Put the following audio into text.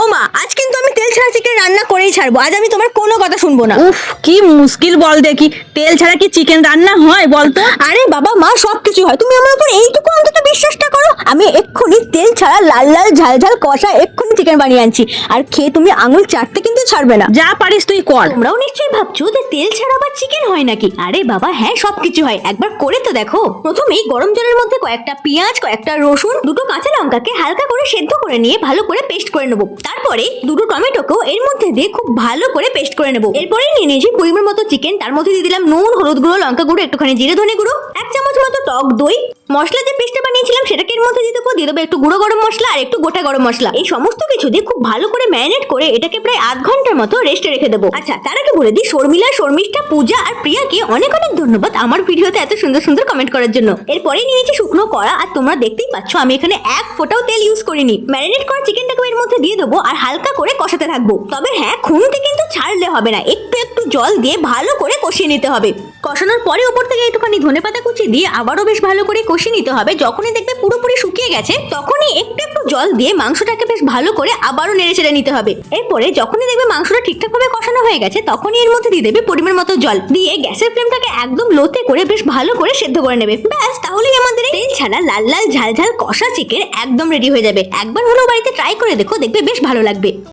ও মা আজ কিন্তু আমি তেল ছাড়া চিকেন রান্না করেই ছাড়বো। আজ আমি তোমার কোনো কথা শুনব না। উফ কি মুশকিল বল দেখি। তেল ছাড়া কি চিকেন রান্না হয় বলতো? আরে বাবা মা সব কিছু হয়। তুমি আমার উপর এইটুকু অন্তত বিশ্বাসটা করো আমি এক্ষুনি তেল ছাড়া লাল লাল ঝাল ঝাল কষা এক্ষুনি চিকেন বানিয়ে আনছি। আর খেয়ে তুমি আঙুল চাটতে কিন্তু ছাড়বে না। যা পারিস তুই কর। তোমরাও নিশ্চয়ই ভাবছ যে তেল ছাড়া আবার চিকেন হয় নাকি? আরে বাবা হ্যাঁ সবকিছু হয়। একবার করে তো দেখো। প্রথমেই গরম জলের মধ্যে কয়েকটা পেঁয়াজ কয়েকটা রসুন দুটো কাঁচা লঙ্কাকে হালকা করে সেদ্ধ করে নিয়ে ভালো করে পেস্ট করে নেব। তারপরে দুটো টমেটোকেও এর মধ্যে দিয়ে খুব ভালো করে পেস্ট করে নেব। এরপরে নিয়ে নিয়েছি পরিমাণ মতো চিকেন তার মধ্যে দিয়ে দিলাম নুন হলুদ গুঁড়ো লঙ্কা গুঁড়ো একটুখানি জিরে ধনে গুঁড়ো এক চামচ মতো টক দই মশলা যে পেস্টটা বানিয়েছিলাম সেটাকে এর মধ্যে দিয়ে দেবো দিয়ে দেবো একটু গুঁড়ো গরম মশলা আর একটু গোটা গরম মশলা। এই সমস্ত কিছু দিয়ে খুব ভালো করে ম্যারিনেট করে এটাকে প্রায় আধ ঘণ্টার মতো রেস্টে রেখে দেবো। আচ্ছা তার আগে বলে দিই, শর্মিলা, শর্মিষ্ঠা, পূজা আর প্রিয়াকে অনেক অনেক ধন্যবাদ আমার ভিডিওতে এত সুন্দর সুন্দর কমেন্ট করার জন্য। এরপরে নিয়েছি শুকনো কড়া আর তোমরা দেখতেই পাচ্ছ আমি এখানে এক ফোঁটাও তেল ইউজ করিনি। ম্যারিনেট করা চিকেনটাকে এর মধ্যে দিয়ে দেবো আর হালকা করে কষাতে থাকব। তবে হ্যাঁ কিন্তু ছাড়লে হবে না। একটু একটু জল দিয়ে ভালো করে কষিয়ে নিতে হবে। কষানোর পরে উপর থেকে একটুখানি ধনেপাতা কুচি দিয়ে আবারও বেশ ভালো করে কষিয়ে নিতে হবে। যখনই দেখবে পুরোপুরি শুকিয়ে গেছে, তখনই একটু একটু জল দিয়ে মাংসটাকে বেশ ভালো করে আবারও নেড়ে চেড়ে নিতে হবে। এরপরে যখনই দেখবে মাংসটা ঠিকঠাক ভাবে কষানো হয়ে গেছে, তখনই এর মধ্যে দিয়ে দেবে পরিমাণ মতো জল। দিয়ে গ্যাসের ফ্লেমটাকে একদম লোতে করে বেশ ভালো করে সেদ্ধ করে নেবে। ব্যাস, তাহলেই আমাদের তেল ছাড়া লাল লাল ঝাল ঝাল কষা চিকেন একদম রেডি হয়ে যাবে। একবার হলেও বাড়িতে ট্রাই করে দেখো, দেখবে বেশ ভালো লাগবে।